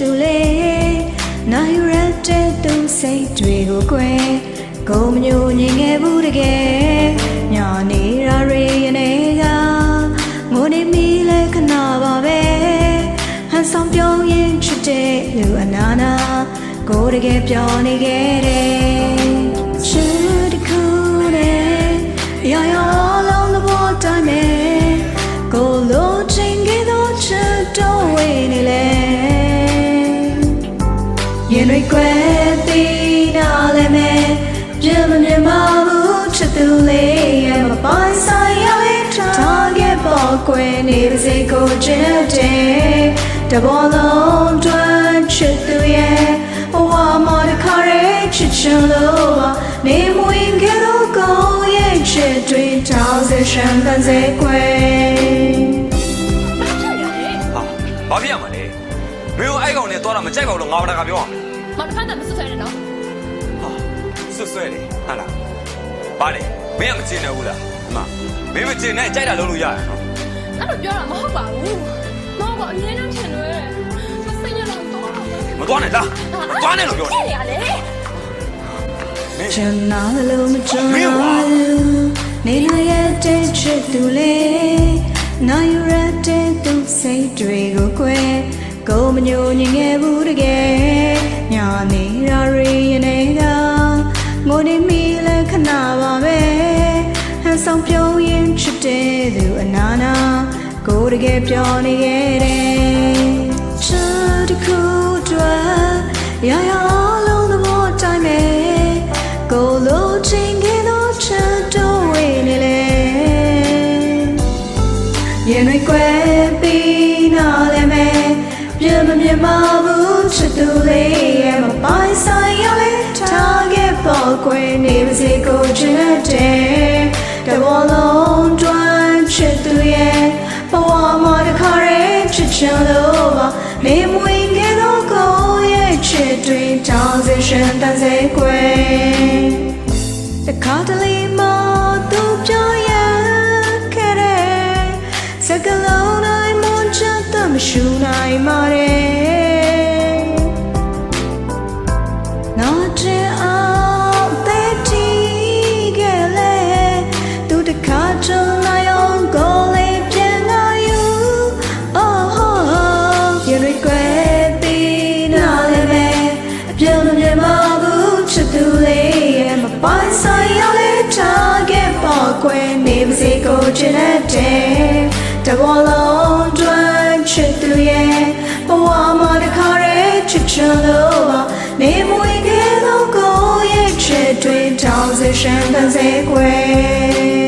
နာရဲ့တဲ့ချစ်သူလေးနိုင်ရတဲ့သူစိတ်တွေကိုကွယ်ကိုမညိုညင်ခဲ့ဘူးတကယ်ညာနေရရေရနေကငိုနေမိလဲခဏပါပဲဟန်ဆောင်ပြောင်းရင်ချစ်တဲ့လူအနာနာကိုတကယ်ပြောနေခဲ့တယ်ချစ် ရင်တွေကွယ်ပြီးနာလည်းမဲ့ပြင်းမမြင်ပါဘူးချစ်သူလေးရဲ့မပိုင်ဆိုင်ရလေးထားခဲ့ပေါ်ကွယ်နေပါစေကိုချစ်တဲ့တဘောလုံးတွန်းချစ်သူရဲ့ဘဝမှာတစ်ခါရဲ့ချစ်ချင်လို့ပါနေမဝင်ခဲ့တော့ကောင်းရဲ့ချစ်တွေတောင်းစေရှမ်းကန်စေကွယ်ဟာဘာဖြစ်ရမှာလဲ မင်းတို့အဲ့ကောင်နဲ့တော့တာမကြိုက်ပါဘူးလို့ငါဘာတကပြောရမလဲမောင်တစ်ဖက်တည်းမဆွဆွဲနဲ့နော်ဟာဆွဆွဲလေဟာလားဘာလဲမင်းကမကျင်နေဘူးလားအမမင်းမကျင်နဲ့ကြိုက်တာလုပ်လို့ရတယ်နော်အဲ့လိုပြောတာမဟုတ်ပါဘူးမောင်ကအမြဲတမ်းထင်လို့မစိတ်ညစ်တော့တော့မသွားနဲ့လားမသွားနဲ့လို့ပြောဟဲ့တယ်လေရလေမင်းချင်နာလို့မကြမင်းမ်းဝါဘူးနေနိုင်ရဲ့တဲ့ချစ်သူလေးနိုင်ရတဲ့သူစိတ်တွေကိုကွယ် ကိုမညိုညင်ခဲ့ဘူးတကယ်ညာနေရရီရနေကငိုနေမိလဲခဏပါပဲဟန်ဆောင်ပြုံးရင်ချစ်တဲ့သူအနာနာကိုတကယ်ပြောနေခဲ့တယ်ချစ်တစ်ခုတည်းရရ ပြင်းမမြင်ပါဘူးချစ်သူလေးရဲ့မပိုင်ဆိုင်ရလေထားခဲ့ပေါ်ကွယ်နေပါစေကိုချစ်တဲ့တဘောလုံးတွန်းချစ်သူရဲ့ဘဝမှာတစ်ခါရဲ့ချစ်ချင်လို့ပါနေမဝင်ခဲ့တော့ကိုရဲ့ချစ်တွေတောင်းစေရှင်တန်စေကွယ်တခါတလေ ရှိနိုင်ပါရဲ့နောက်ချင်အောင်တဲ့တီခဲ့လေသူတခါချင်နိုင်အောင်ကိုလေးပြန်လာ you oh oh you regret being all of it အပြုံးမမြင်ပါဘူးချစ်သူလေးရဲ့မပိုင်ဆိုင်ရလေးထားခဲ့ပေါ်ကွယ်နေပါစေကိုချစ်တဲ့တဘောလုံးတွန်း ချစ်သူရဲ့ဘဝမှာတစ်ခါရဲ့ချစ်ချင်လို့ပါနေမွေခဲ့တော့ကိုရဲ့ချစ်တွေတောင်းစေရှမ်းတန်စေကွယ်